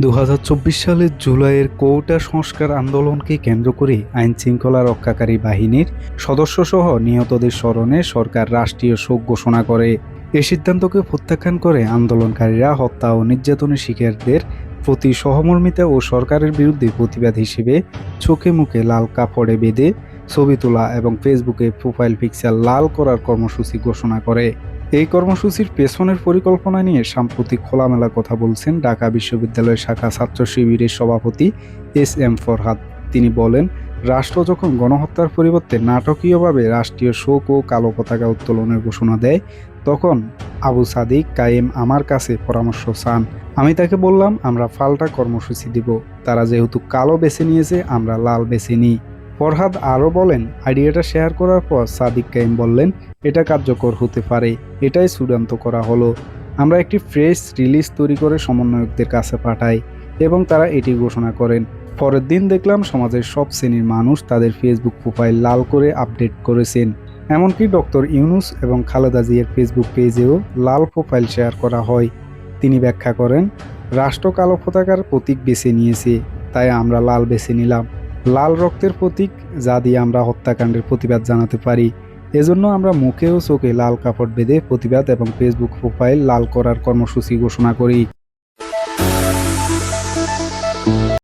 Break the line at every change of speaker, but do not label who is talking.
দু হাজার চব্বিশ সালের জুলাইয়ের কোটা সংস্কার আন্দোলনকে কেন্দ্র করে আইন শৃঙ্খলা রক্ষাকারী বাহিনীর সদস্যসহ নিহতদের স্মরণে সরকার রাষ্ট্রীয় শোক ঘোষণা করে। এ সিদ্ধান্তকে প্রত্যাখ্যান করে আন্দোলনকারীরা হত্যা ও নির্যাতনের শিকারদের প্রতি সহমর্মিতা ও সরকারের বিরুদ্ধে প্রতিবাদ হিসেবে চোখে মুখে লাল কাপড়ে বেঁধে ছবি তোলা এবং ফেসবুকে প্রোফাইল পিকচার লাল করার কর্মসূচি ঘোষণা করে। এই কর্মসূচির পেছনের পরিকল্পনা নিয়ে সাম্প্রতিক খোলামেলা কথা বলছেন ঢাকা বিশ্ববিদ্যালয় শাখা ছাত্র শিবিরের সভাপতি এস এম ফরহাদ। তিনি বলেন, রাষ্ট্র যখন গণহত্যার পরিবর্তে নাটকীয়ভাবে রাষ্ট্রীয় শোক ও কালো পতাকা উত্তোলনের ঘোষণা দেয়, তখন আবু সাদিক কায়েম আমার কাছে পরামর্শ চান। আমি তাকে বললাম, আমরা পাল্টা কর্মসূচি দিব। তারা যেহেতু কালো বেছে নিয়েছে, আমরা লাল বেছে নিই। ফরহাদ আরও বলেন, আইডিয়াটা শেয়ার করার পর সাদিক কাইম বললেন, এটা কার্যকর হতে পারে, এটাই চূড়ান্ত করা হলো। আমরা একটি ফ্রেশ রিলিজ তৈরি করে সমন্বয়কদের কাছে পাঠাই এবং তারা এটি ঘোষণা করেন। পরের দিন দেখলাম সমাজের সব শ্রেণির মানুষ তাদের ফেসবুক প্রোফাইল লাল করে আপডেট করেছেন। এমনকি ডক্টর ইউনুস এবং খালেদা জিয়ার ফেসবুক পেজেও লাল প্রোফাইল শেয়ার করা হয়। তিনি ব্যাখ্যা করেন, রাষ্ট্র কালো পতাকার প্রতীক বেছে নিয়েছে, তাই আমরা লাল বেছে নিলাম। লাল রক্তের প্রতীক, যা দিয়ে আমরা হত্যাকাণ্ডের প্রতিবাদ জানাতে পারি। এজন্য আমরা মুখে ও চোখে লাল কাপড় বেঁধে প্রতিবাদ এবং ফেসবুক প্রোফাইল লাল করার কর্মসূচি ঘোষণা করি।